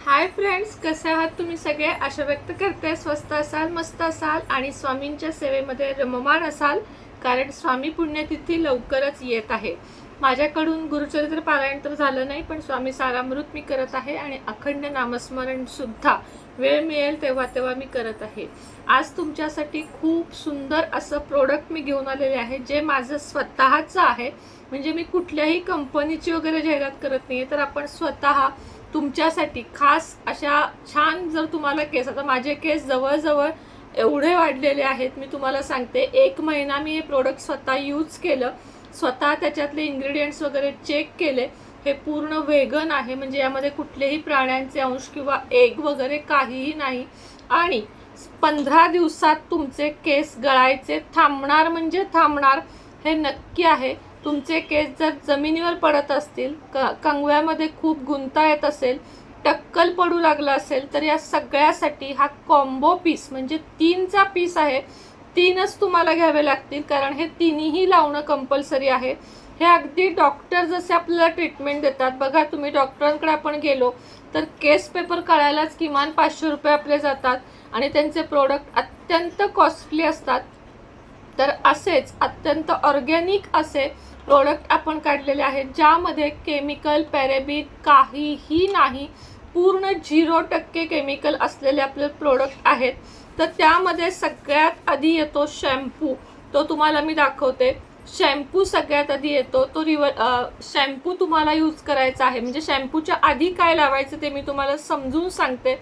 Hi friends कसे आहात तुम्ही सगळे? आशा व्यक्त करते. स्वस्त असाल मस्त असाल आणि स्वामींच्या सेवेमध्ये रममाण असाल कारण स्वामी पुण्यतिथी लवकरच येत आहे. माझ्याकडून गुरुचरित्र पारायण तर झालं नाही पण स्वामी सारामृत मी करत आहे आणि अखंड नामस्मरण सुद्धा वेळ मिळेल तेव्हा तेव्हा मी करत आहे. आज तुमच्यासाठी खूप सुंदर असं प्रोडक्ट मी घेऊन आलेले आहे जे माझं स्वतःचं आहे. म्हणजे मी कुठल्याही कंपनीची वगैरे जाहिरात करत नाही तर आपण स्वतः तुमच्यासाठी खास अशा छान जर तुम्हाला केस आता माझे केस जवळजवळ एवढे वाढलेले आहेत मी तुम्हाला सांगते एक महिना मी हे प्रोडक्ट स्वतः यूज केलं स्वतः त्याच्यातले इन्ग्रेडियंट्स वगैरे चेक केले हे पूर्ण वेगन आहे म्हणजे यामध्ये कुठलेही प्राण्यांचे अंश किंवा एग वगैरे काहीही नाही. आणि पंधरा दिवसात तुमचे केस गळायचे थांबणार म्हणजे थांबणार हे नक्की आहे. तुमचे केस जर जमिनीवर पडत असतील क कंगव्यामध्ये खूप गुंता येत असेल टक्कल पडू लागला असेल तर या सगळ्यासाठी हा कॉम्बो पीस म्हणजे तीनचा पीस आहे तीनच तुम्हाला घ्यावे लागतील कारण हे तिन्ही लावणं कंपल्सरी आहे. हे अगदी डॉक्टर जसे आपल्याला ट्रीटमेंट देतात बघा तुम्ही डॉक्टरांकडे आपण गेलो तर केस पेपर काढायलाच किमान पाचशे रुपये आपले जातात आणि त्यांचे प्रोडक्ट अत्यंत कॉस्टली असतात. तर असेच अत्यंत ऑर्गॅनिक असे प्रोडक्ट आपण काढलेले आहेत ज्यामध्ये केमिकल पॅरेबिन काहीही नाही पूर्ण झिरो टक्के केमिकल असलेले आपले प्रोडक्ट आहेत. तर त्यामध्ये सगळ्यात आधी येतो शॅम्पू तो तुम्हाला मी दाखवते. शॅम्पू सगळ्यात आधी येतो. तो रिव शॅम्पू तुम्हाला यूज करायचा आहे. म्हणजे शॅम्पूच्या आधी काय लावायचं ते मी तुम्हाला समजून सांगते.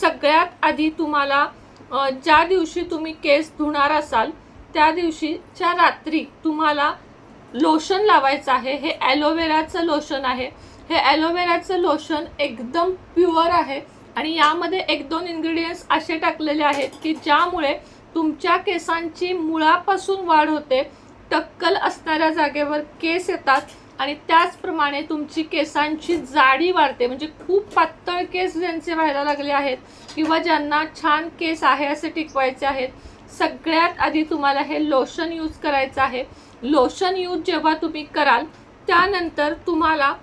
सगळ्यात आधी तुम्हाला ज्या दिवशी तुम्ही केस धुणार असाल त्या दिवशीच्या रात्री तुम्हाला लोशन लावायचं आहे. हे ॲलोवेराचं लोशन आहे. हे ॲलोवेराचं लोशन एकदम प्युअर आहे आणि यामध्ये एक दोन इन्ग्रेडियंट्स असे टाकलेले आहेत की ज्यामुळे तुमच्या केसांची मुळापासून वाढ होते टक्कल असणाऱ्या जागेवर केस येतात आणि त्याचप्रमाणे तुमची केसांची जाडी वाढते. म्हणजे खूप पातळ केस ज्यांचे व्हायला लागले आहेत किंवा ज्यांना छान केस आहे असे टिकवायचे आहेत सगळ्यात आधी तुम्हाला हे लोशन यूज करायचं आहे. लोशन यूज जेव्हा तुम्ही कराल त्यानंतर तुम्हाला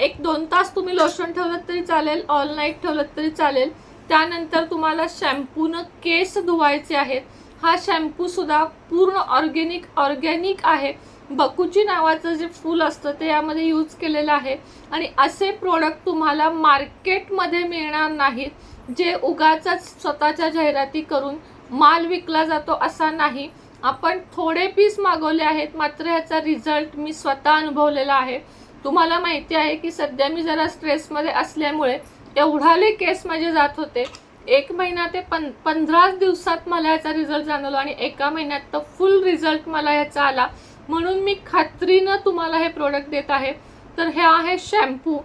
एक दोन तास तुम्ही लोशन ठेवलं तरी चालेल ऑल नाईट ठेवलं तरी चालेल. त्यानंतर तुम्हाला शॅम्पूनं केस धुवायचे आहेत. हा शॅम्पूसुद्धा पूर्ण ऑर्गेनिक ऑर्गॅनिक आहे. बकुची नावाचं जे फूल असतं ते यामध्ये यूज केलेलं आहे. आणि असे प्रोडक्ट तुम्हाला मार्केटमध्ये मिळणार नाहीत जे उगाचाच स्वतःच्या जाहिराती करून माल विकला जातो असा नाही. आपण थोडे पीस मागवले आहेत मात्र याचा रिझल्ट मी स्वतः अनुभवलेला आहे. तुम्हाला माहिती आहे की सध्या मी जरा स्ट्रेसमध्ये असल्यामुळे एवढाले केस माझे जात होते. एक महिना ते पं पंधरा दिवसात मला याचा रिझल्ट जाणवला आणि एका महिन्यात तर फुल रिझल्ट मला याचा आला. म्हणून मी खात्रीनं तुम्हाला हे प्रोडक्ट देत आहे. तर हे आहे शॅम्पू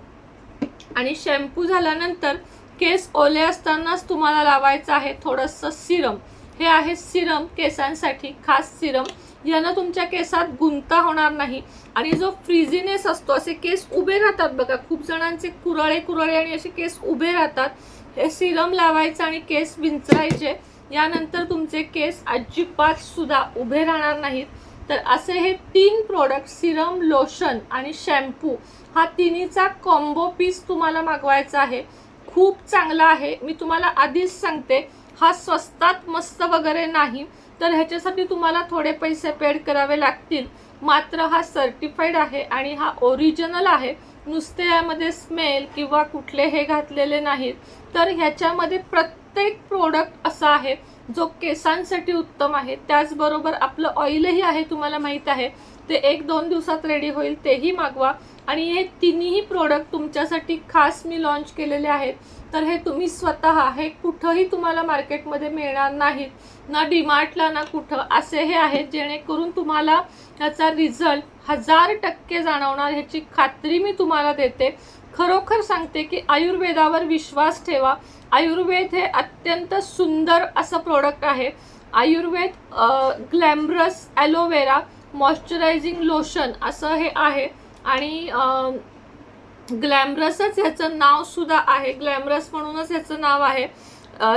आणि शॅम्पू झाल्यानंतर केस ओले असतानाच तुम्हाला लावायचं आहे थोडंसं सिरम हे आहे सिरम केसांसाठी खास सिरम. यानं तुमच्या केसात गुंता होणार नाही. आणि जो फ्रीझीनेस असतो असे केस उभे राहतात बघा. खूप जणांचे कुरळे कुरळे आणि असे केस उभे राहतात. हे सिरम लावायचं आणि केस विंचरायचे यानंतर तुमचे केस अजिबात सुद्धा उभे राहणार नाहीत. तर असे हे तीन प्रोडक्ट सिरम लोशन आणि शॅम्पू हा तिन्हीचा कॉम्बो पीस तुम्हाला मागवायचा आहे. खूप चांगला आहे. मी तुम्हाला आधीच सांगते हा स्वस्तात मस्त वगैरे नाही तर ह्याच्यासाठी तुम्हाला थोडे पैसे पेड करावे लागतील. मात्र हा सर्टिफाईड आहे आणि हा ओरिजिनल आहे. नुसते यामध्ये स्मेल किंवा कुठले हे घातलेले नाहीत. तर ह्याच्यामध्ये प्रत्येक प्रोडक्ट असा आहे. जो केसांसाठी उत्तम आहे त्याचबरोबर आपलं ऑइलही आहे तुम्हाला माहीत आहे ते एक दोन दिवसात रेडी होईल तेही मागवा. आणि हे तिन्ही प्रोडक्ट तुमच्यासाठी खास मी लॉन्च केलेले आहेत. तर हे तुम्ही स्वतः हे कुठंही तुम्हाला मार्केटमध्ये मिळणार नाहीत ना डीमार्टला ना कुठं असे हे आहेत जेणेकरून तुम्हाला ह्याचा रिझल्ट हजार टक्के जाणवणार ह्याची खात्री मी तुम्हाला देते. खरोखर सांगते की आयुर्वेदावर विश्वास ठेवा. आयुर्वेद हे अत्यंत सुंदर असं प्रोडक्ट आहे. Ayurved glamorous aloe vera moisturising lotion असं हे आहे. आणि ग्लॅमरसच ह्याचं नावसुद्धा आहे. ग्लॅमरस म्हणूनच ह्याचं नाव आहे.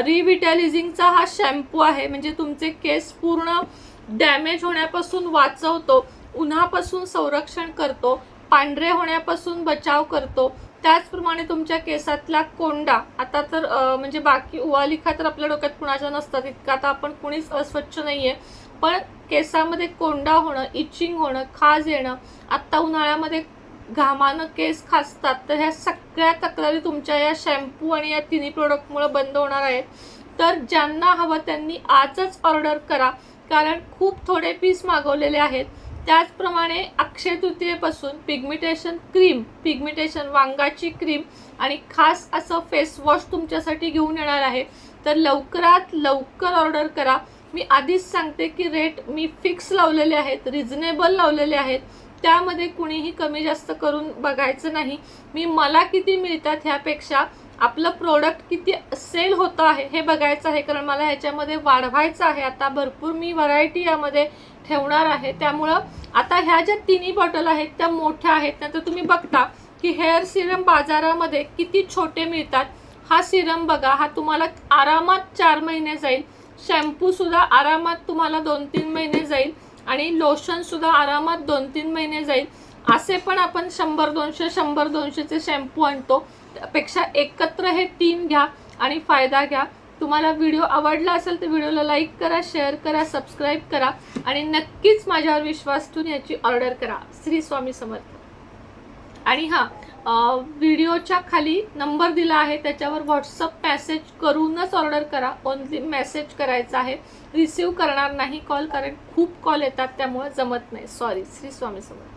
रिव्हिटॅलिझिंगचा हा शॅम्पू आहे. म्हणजे तुमचे केस पूर्ण डॅमेज होण्यापासून वाचवतो. उन्हापासून संरक्षण करतो. पांढरे होण्यापासून बचाव करतो. त्याचप्रमाणे तुमच्या केसातला कोंडा आता तर म्हणजे बाकी उवालिखा तर आपल्या डोक्यात कुणाच्या नसतात इतका आता आपण कुणीच अस्वच्छ नाही आहे पण केसामध्ये कोंडा होणं इचिंग होणं खाज येणं आत्ता उन्हाळ्यामध्ये घामानं केस खासतात तर ह्या सगळ्या तक्रारी तुमच्या या शॅम्पू आणि या तिन्ही प्रोडक्टमुळे बंद होणार आहेत. तर ज्यांना हवं त्यांनी आजच ऑर्डर करा कारण खूप थोडे पीस मागवलेले आहेत. त्याचप्रमाणे अक्षय तृतीयेपासून पिगमिटेशन क्रीम पिगमिटेशन वांगाची क्रीम आणि खास असं फेस वॉश तुमच्यासाठी घेऊन येणार आहे. तर लवकरात लवकर ऑर्डर करा. मी आधीच सांगते की रेट मी फिक्स लावलेले आहेत रिझनेबल लावलेले आहेत. त्यामध्ये कुणीही कमी जास्त करून बघायचं नाही. मी मला किती मिळतात ह्यापेक्षा आपलं प्रोडक्ट किती सेल होतं आहे हे बघायचं आहे. कारण मला ह्याच्यामध्ये वाढवायचं आहे. आता भरपूर मी व्हरायटी यामध्ये ठेवणार आहे. त्यामुळं आता ह्या ज्या तिन्ही बॉटल आहेत त्या मोठ्या आहेत. नंतर तुम्ही बघता की हेअर सिरम बाजारामध्ये किती छोटे मिळतात. हा सिरम बघा हा तुम्हाला आरामात चार महिने जाईल. शॅम्पूसुद्धा आरामात तुम्हाला दोन तीन महिने जाईल. आणि लोशनसुद्धा आरामात दोन तीन महिने जाईल. असे पण आपण शंभर दोनशे शंभर दोनशेचे शॅम्पू आणतो. पेक्षा एकत्र हे तीन घ्या आणि फायदा घ्या. तुम्हाला व्हिडिओ आवडला असेल तर व्हिडिओला लाईक करा शेअर करा सबस्क्राईब करा आणि नक्कीच माझ्यावर विश्वास ठेवून याची ऑर्डर करा. श्री स्वामी समर्थ. आणि हां व्हिडिओच्या खाली नंबर दिला आहे. त्याच्यावर व्हॉट्सअप मेसेज करूनच ऑर्डर करा. ओनली मेसेज करायचा आहे. रिसीव करणार नाही कॉल कारण खूप कॉल येतात त्यामुळे जमत नाही. सॉरी श्री स्वामी समर्थ.